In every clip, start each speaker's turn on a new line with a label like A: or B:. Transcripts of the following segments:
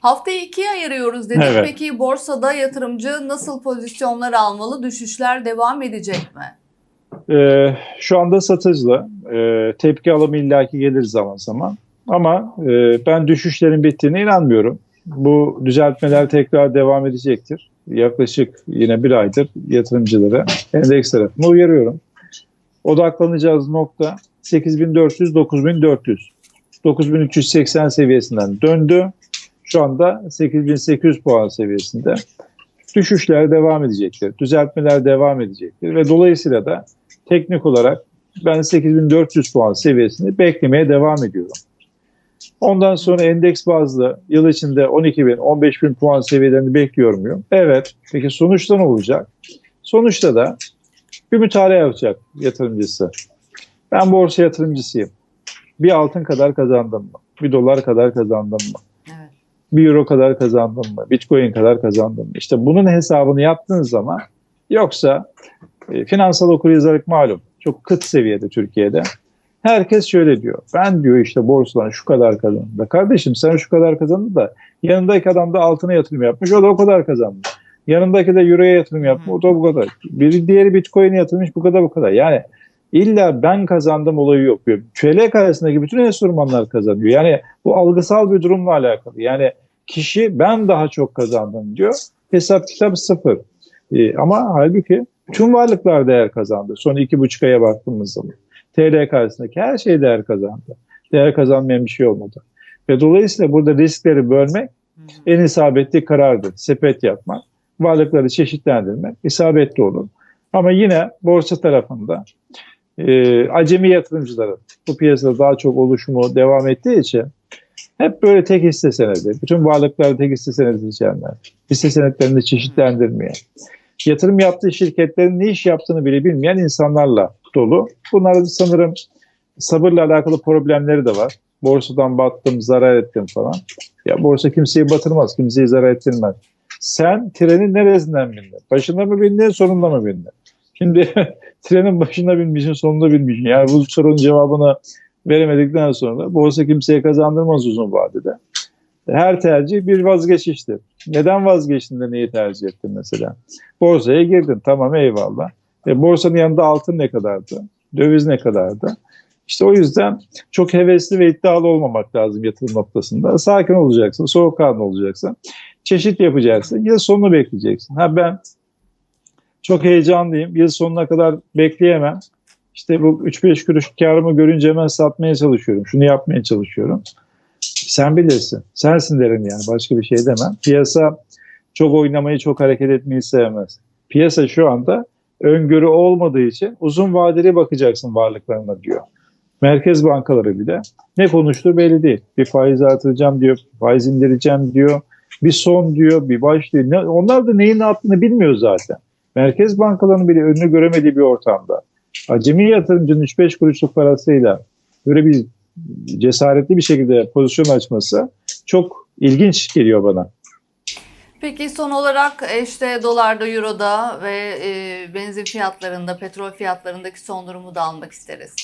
A: Haftayı ikiye ayırıyoruz dedik.
B: Evet.
A: Peki borsada yatırımcı nasıl pozisyonlar almalı? Düşüşler devam edecek mi?
B: Ee, şu anda satıcılı. Ee, tepki alımı illaki gelir zaman zaman. Ama e, ben düşüşlerin bittiğine inanmıyorum. Bu düzeltmeler tekrar devam edecektir. Yaklaşık yine bir aydır yatırımcılara endeks tarafına uyarıyorum. Odaklanacağız nokta 8400-9400. 9380 seviyesinden döndü. Şu anda 8800 puan seviyesinde. Düşüşler devam edecektir. Düzeltmeler devam edecektir. Ve dolayısıyla da teknik olarak ben 8400 puan seviyesini beklemeye devam ediyorum. Ondan sonra endeks bazlı yıl içinde 12 bin, 15 bin puan seviyelerini bekliyor muyum? Evet. Peki sonuçta ne olacak? Sonuçta da bir mütalaa yapacak yatırımcısı. Ben borsa yatırımcısıyım. Bir altın kadar kazandım mı? Bir dolar kadar kazandım mı? Bir euro kadar kazandım mı? Bitcoin kadar kazandım mı? İşte bunun hesabını yaptığınız zaman yoksa e, finansal okuryazarlık malum çok kıt seviyede Türkiye'de. Herkes şöyle diyor. Ben diyor işte borsadan şu kadar kazandım. Kardeşim sen şu kadar kazandın da yanındaki adam da altına yatırım yapmış. O da o kadar kazandı. Yanındaki de euroya yatırım yapmış. O da bu kadar. Biri diğeri bitcoin'e yatırmış. Bu kadar bu kadar. Yani illa ben kazandım olayı yok. Çeyrek arasındaki bütün enstrümanlar kazanıyor. Yani bu algısal bir durumla alakalı. Yani kişi ben daha çok kazandım diyor. Hesap kitap sıfır. Ee, ama halbuki tüm varlıklar değer kazandı. Son iki buçuk aya baktığımız zaman. TL karşısındaki her şey değer kazandı. Değer kazanmayan bir şey olmadı. Ve dolayısıyla burada riskleri bölmek en isabetli karardır. Sepet yapmak, varlıkları çeşitlendirmek isabetli olur. Ama yine borsa tarafında e, acemi yatırımcıların bu piyasada daha çok oluşumu devam ettiği için hep böyle tek hisse senedi, bütün varlıkları tek hisse senedi seçenler, hisse senetlerini çeşitlendirmeyen, yatırım yaptığı şirketlerin ne iş yaptığını bile bilmeyen insanlarla dolu. Bunların sanırım sabırla alakalı problemleri de var. Borsadan battım, zarar ettim falan. Ya borsa kimseyi batırmaz, kimseyi zarar ettirmez. Sen trenin neresinden bindin? Başında mı bindin, sonunda mı bindin? Şimdi trenin başında binmişsin, sonunda binmişsin. Yani bu sorunun cevabını veremedikten sonra borsa kimseye kazandırmaz uzun vadede. Her tercih bir vazgeçiştir. Neden vazgeçtin de neyi tercih ettin mesela? Borsaya girdin, tamam eyvallah. E, borsanın yanında altın ne kadardı? Döviz ne kadardı? İşte o yüzden çok hevesli ve iddialı olmamak lazım yatırım noktasında. Sakin olacaksın, soğukkanlı olacaksın. Çeşit yapacaksın. Yıl sonunu bekleyeceksin. Ha ben çok heyecanlıyım. Yıl sonuna kadar bekleyemem. İşte bu 3-5 kuruş karımı görünce hemen satmaya çalışıyorum. Şunu yapmaya çalışıyorum. Sen bilirsin. Sensin derim yani. Başka bir şey demem. Piyasa çok oynamayı, çok hareket etmeyi sevmez. Piyasa şu anda öngörü olmadığı için uzun vadeli bakacaksın varlıklarına diyor. Merkez bankaları bile ne konuştuğu belli değil. Bir faiz artıracağım diyor, faiz indireceğim diyor, bir son diyor, bir baş diyor. Onlar da neyin ne yaptığını bilmiyor zaten. Merkez bankalarının bile önünü göremediği bir ortamda. Acemi yatırımcının 3-5 kuruşluk parasıyla böyle bir cesaretli bir şekilde pozisyon açması çok ilginç geliyor bana.
A: Peki son olarak e, işte dolarda, euroda ve e, benzin fiyatlarında, petrol fiyatlarındaki son durumu da almak isteriz.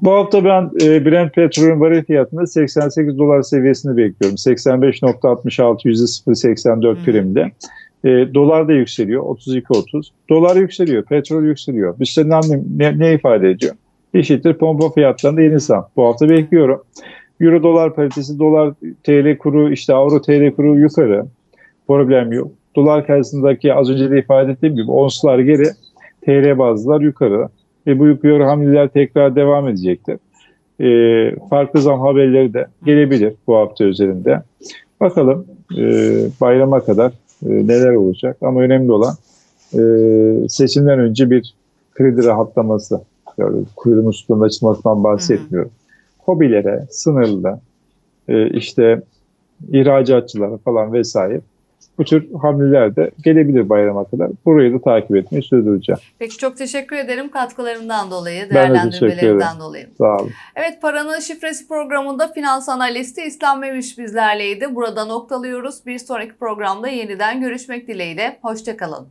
B: Bu hafta ben e, Brent petrolün varil fiyatında 88 dolar seviyesini bekliyorum. 85.66 %0.84
A: Hı.
B: primde. E, dolar da yükseliyor 32.30. Dolar yükseliyor, petrol yükseliyor. Senin anlam ne, ne ifade ediyor? Eşittir pompa fiyatlarında yeni zam. Bu hafta bekliyorum. Euro dolar paritesi, dolar TL kuru, işte avro TL kuru yukarı. Problem yok. Dolar karşısındaki az önce de ifade ettiğim gibi onslar geri, TL bazlılar yukarı. Ve bu yukarı hamleler tekrar devam edecektir. Ee, farklı zam haberleri de gelebilir bu hafta üzerinde. Bakalım e, bayrama kadar e, neler olacak. Ama önemli olan e, seçimden önce bir kredi rahatlaması. Yani kuyruğun üstünde açılmasından bahsetmiyorum. Hobilere, sınırlı, e, işte ihracatçılara falan vesaire bu tür hamleler de gelebilir bayrama kadar. Burayı da takip etmeyi sürdüreceğim.
A: Peki çok teşekkür ederim katkılarından dolayı,
B: Ben de teşekkür
A: değerlendirmelerinden dolayı.
B: Sağ olun.
A: Evet Paranın Şifresi programında finans analisti İslam Memiş bizlerleydi. Burada noktalıyoruz. Bir sonraki programda yeniden görüşmek dileğiyle. Hoşçakalın.